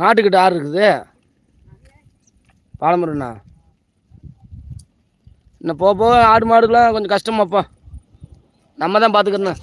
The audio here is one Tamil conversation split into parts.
மாட்டுக்கிட்ட ஆறு இருக்குது. பாலமரம்ண்ணா இன்னும் போக போக ஆடு மாடுக்கெலாம் கொஞ்சம் கஷ்டமாப்பா. நம்ம தான் பார்த்துக்கணும்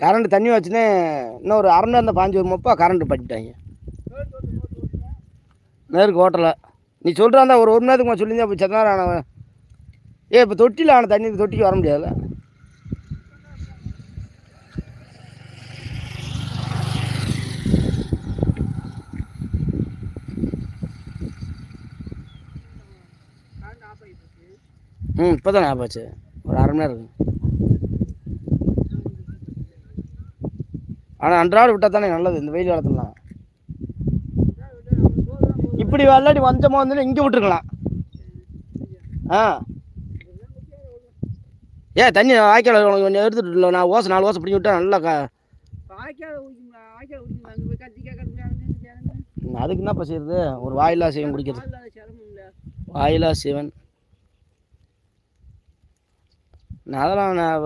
கரண்ட் தண்ணி வச்சுன்னு இன்னும் ஒரு அரை நேரம் பாஞ்சு வருமாப்பா கரண்ட் பண்ணிட்டாங்க நேருக்கு ஓட்டலை. நீ சொல்கிறாந்தா ஒரு ஒரு மணி நேரத்துக்கு சொல்லியிருந்தா இப்போ செத்த ஆனவன் ஏ இப்போ தொட்டியில் ஆன தண்ணி தொட்டிக்கு வர முடியாதுல்ல. ம் இப்போ தான் ஞாபகம் ஒரு அரை மணி நேரம் இருக்கும் ஆனால் அன்றாடம் விட்டால் தானே நல்லது இந்த வெயில் காலத்துலலாம். இப்படி விளையாடி வந்தமா வந்து இங்கே விட்டுருக்கலாம். ஆ. ஏ தண்ணி வாய்க்கால் உனக்கு கொஞ்சம் எடுத்துட்டு இல்லை நான் ஓசை நாலு ஓசை பிடிச்சி விட்டா நல்லா க அதுக்கு என்னப்பா செய்யுது ஒரு வாயிலா சிவன் குடிக்கிறது. வாயிலா சிவன். நான் அதெல்லாம் நான்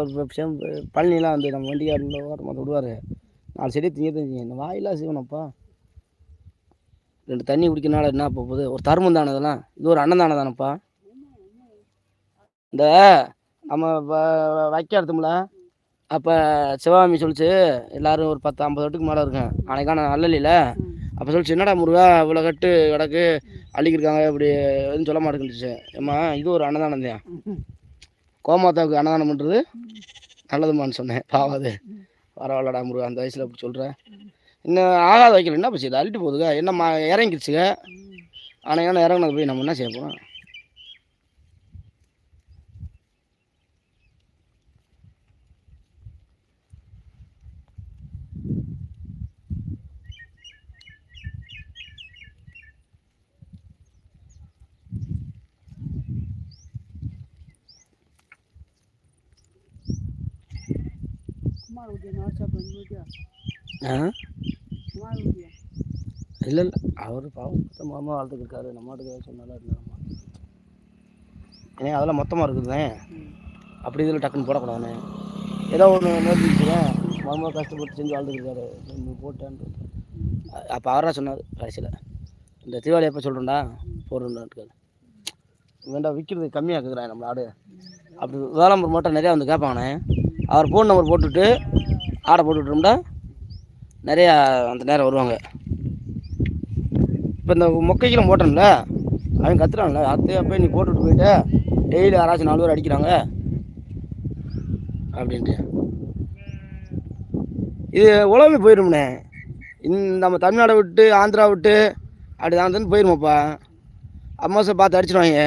பழனிலாம் வந்து நம்ம வண்டிக்காரில் ஓரமாக விடுவார் நாலு செடி திங்க தெரிஞ்சுங்க இந்த வாயிலா சிவனப்பா. ரெண்டு தண்ணி குடிக்கிறனால என்ன இப்போ போகுது? ஒரு தர்மம் தானே இதெல்லாம் இது ஒரு அண்ணன் தானே தானப்பா. இந்த நம்ம வைக்க எடுத்தோம்ல. அப்போ சிவகாமி சொல்லிச்சு எல்லாரும் ஒரு பத்து ஐம்பது வட்டுக்கு மேலே இருக்கேன். அன்னைக்கான அல்லலியில் அப்போ சொல்லிச்சு என்னடா முருகா இவ்வளோ கட்டு கிடக்கு அள்ளிக்கிருக்காங்க இப்படி எதுவும் சொல்ல மாட்டேங்குச்சு ஏம்மா இது ஒரு அன்னதானம் தான் கோமாதாவுக்கு அன்னதானம் பண்ணுறது நல்லதுமான்னு சொன்னேன். பாவாது பரவாயில்லடா முருகா அந்த வயசில் அப்படி சொல்கிறேன் இன்னும் ஆகாத வைக்கல என்ன போச்சு இது அள்ளிட்டு போகுதுங்க என்ன மா இறங்கிருச்சுங்க ஆனால் இறங்கினது போய் நம்ம என்ன செய்ய போகிறோம் இல்லை இல்லை அவர் பாவம் மொத்தமாக வாழ்த்துக்கு இருக்காரு நம்ம மாட்டுக்கு சொன்னாலும் இருந்தாருமா ஏன் அதெல்லாம் மொத்தமாக இருக்குதுண்ணே அப்படி இதில் டக்குன்னு போடக்கூடாதுண்ணே ஏதோ ஒன்று நேர்த்திச்சுவேன் மாமா கஷ்டப்பட்டு செஞ்சு வாழ்ந்துருக்காரு நீ போட்டேன்ட்டு அப்போ அவராக சொன்னார் கடைசியில் இந்த தீபாவளி எப்போ சொல்கிறேன்டா போடுறான்ட்டு வேண்டாம் விற்கிறது கம்மியாக இருக்குதுண்ணே நம்ம ஆடு அப்படி வேளாம்பூர் மட்டும் நிறையா வந்து கேட்பாங்கண்ணே அவர் ஃபோன் நம்பர் போட்டுவிட்டு ஆர்டர் போட்டுவிட்டோம்னா நிறையா அந்த நேரம் வருவாங்க. இப்போ இந்த மொக்கைக்கெல்லாம் போட்டேன்ல அவன் கத்துறான்ல. அத்தையை போய் நீ போட்டுட்டு போயிட்டு டெய்லி யாராச்சும் நாலு பேர் அடிக்கிறாங்க அப்படின்ட்டு. இது உலகமே போயிடும்ண்ணே இந்த நம்ம தமிழ்நாடை விட்டு ஆந்திரா விட்டு அப்படி தான் போயிருமாப்பா. அம்மாசை பார்த்து அடிச்சிடுவாங்க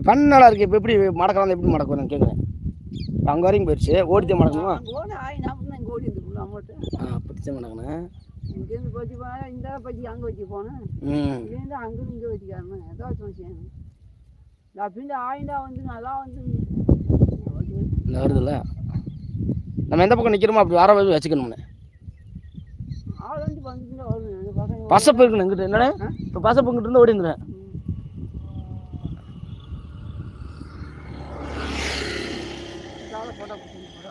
இப்படி பண்ண நல்லா இருக்கு இப்போ எப்படி மடக்கலாம் எப்படி மடக்கும் நான் கேட்குறேன் அங்கே வரைக்கும் போயிடுச்சு ஓடித்தே மடக்கணுமா? ஆ அப்படித்தான் மடக்கணும் இங்கேருந்து போனால் இந்த பற்றி அங்கே வச்சு போனேன். இங்கேருந்து அங்கே இங்கே வச்சுக்காம ஏதாச்சும் நான் பின்ன ஆயிண்டா வந்து நல்லா வந்து வருதுல்ல? நம்ம எந்த பக்கம் நிற்கிறோமோ அப்படி வர வச்சு பசங்க பசப்பு இருக்கணும் இங்கிட்ட என்னண்ணே? இப்போ பசப்பு இங்கிட்ட இருந்து ஓடி இருந்துறேன் காலை போட்டா பிடிச்சி போட ஆட்டா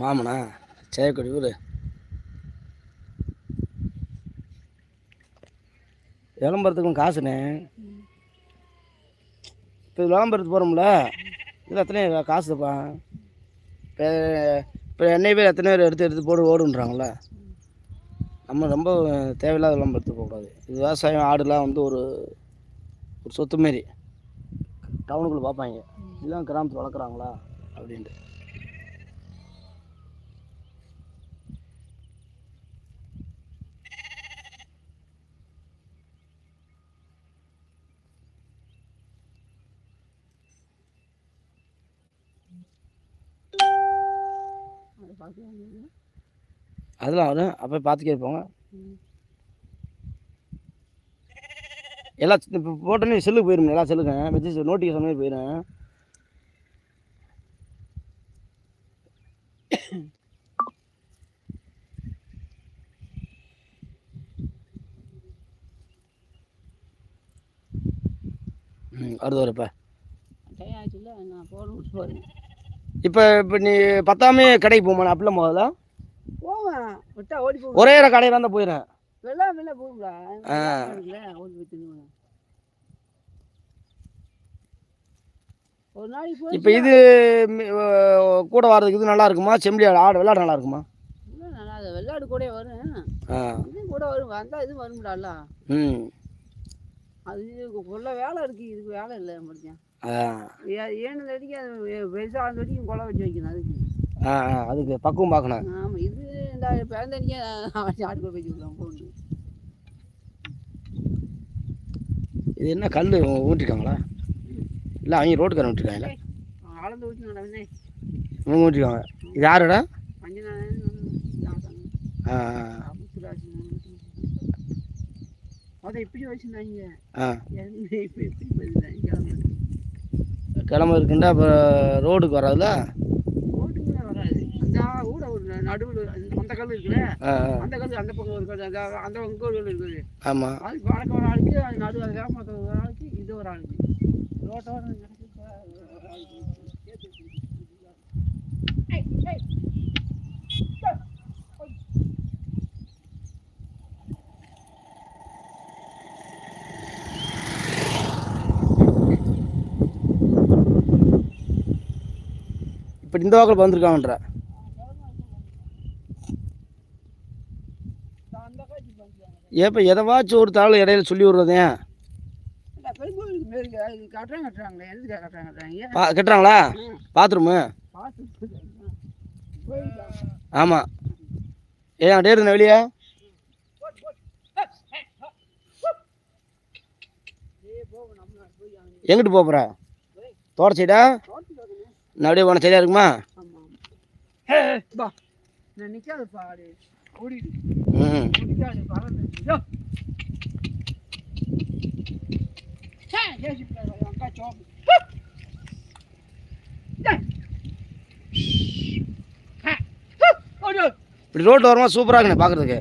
மாமனா? சேக்கொடி ஊர். விளம்பரத்துக்கும் காசுண்ணே. இப்போ விளம்பரத்துக்கு போகிறோம்ல இதில் எத்தனை காசுப்பா? இப்போ இப்போ என்னை பேர் எத்தனை பேர் எடுத்து எடுத்து போட்டு ஓடுன்றாங்கள நம்ம ரொம்ப தேவையில்லாத விளம்பரத்துக்கு போகக்கூடாது. இது விவசாயம் ஆடுலாம் வந்து ஒரு ஒரு சொத்து மாரி. டவுனுக்குள்ளே பார்ப்பாங்க. இதெல்லாம் கிராமத்தில் வளர்க்குறாங்களா? அப்படின்ட்டு. அதெல்லாம் வரும். அப்போ பார்த்துக்கே போங்க எல்லாம் இப்போ போட்டோன்னே செல்லுக்கு போயிடும் எல்லா செல்லுக்கும் வச்சு நோட்டிஃபிகேஷன் மாதிரி போயிடும் வருது வரப்ப இப்போ இப்போ நீ பத்தாமே கடைக்கு போமா அப்படிலாம் முதல்ல? ஒரே ஒரு கடையில் தான் போயிடுறேன் ஆ. ஓடி போய் தின்னுவேன் ஒரு நாளைக்கு போய் இப்போ இது கூட வர்றதுக்கு இது நல்லா இருக்குமா? செம்பளி ஆடு ஆடு வெள்ளாடு நல்லா இருக்குமா? வெள்ளாடு கூட வரும். இது கூட வரும். வந்தால் இது வரும்டால. ம். அது கொள்ள வேலை இருக்குது இதுக்கு வேலை இல்லை முடிஞ்சேன் ஆ. ஏன்னு அடிக்க அது பெருசாக அந்த வரைக்கும் கொலை வச்சு வைக்கணும் அதுக்கு. ஆ அதுக்கு பக்குவம் பார்க்கணும். ஆமாம் இது இந்த பிறந்தடிக்க ஆடு கூட வச்சு விடலாம் இது என்ன கல் ஊற்றிருக்காங்களா இல்லை அவங்க ரோட்டுக்காரன் நடந்தே இவங்க ஊற்றிருக்காங்க இது யாரோட? இப்போ கிளம்ப இருக்குண்டா அப்போ ரோடுக்கு வராதுல? ஓட்டுக்குள்ளே வராது. அந்த ஊட ஒரு நடுவில் அந்த கல் இருக்குல்ல? அந்த கல் அந்த பக்கம் ஒரு கல் அந்த பக்கம் ஒரு கல் இருக்குது. ஆமாம் அது வடக்கு ஒரு ஆளுக்கு அது நடு அது கிராமத்தில் ஒரு ஆளுக்கு இது ஒரு ஆளுக்கு. இப்படி இந்த வாக்கில் வந்திருக்காங்கன்ற. ஏப்போ எதவாச்சும் ஒரு தாள் இடையில சொல்லி விடுறதேன் இந்த பெருங்கோயிலுக்கு மேற்கு அது கட்டுறாங்க கட்டுறாங்களே. பாத்ரூமு ஆமாம் ஏன் அப்படியே இருந்த வெளியே எங்கிட்டு போக போகிற தோட்ட சைடா நான் அப்படியே போன சரியா இருக்குமா ம் இப்படி ரோட்டு வரமா சூப்பராக இருக்குண்ணே பார்க்குறதுக்கு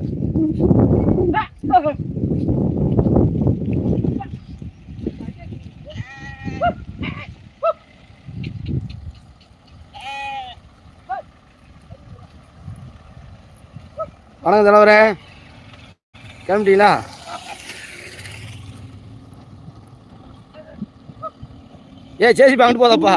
வணக்கம் தலைவரே. கிளம்பிட்டீங்களா? ஏ சேசி அங்கிட்டு போதப்பா.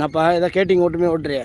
என்னப்பா ஏதோ கேட்டிங் ஓட்டுமே ஓட்டுறியே?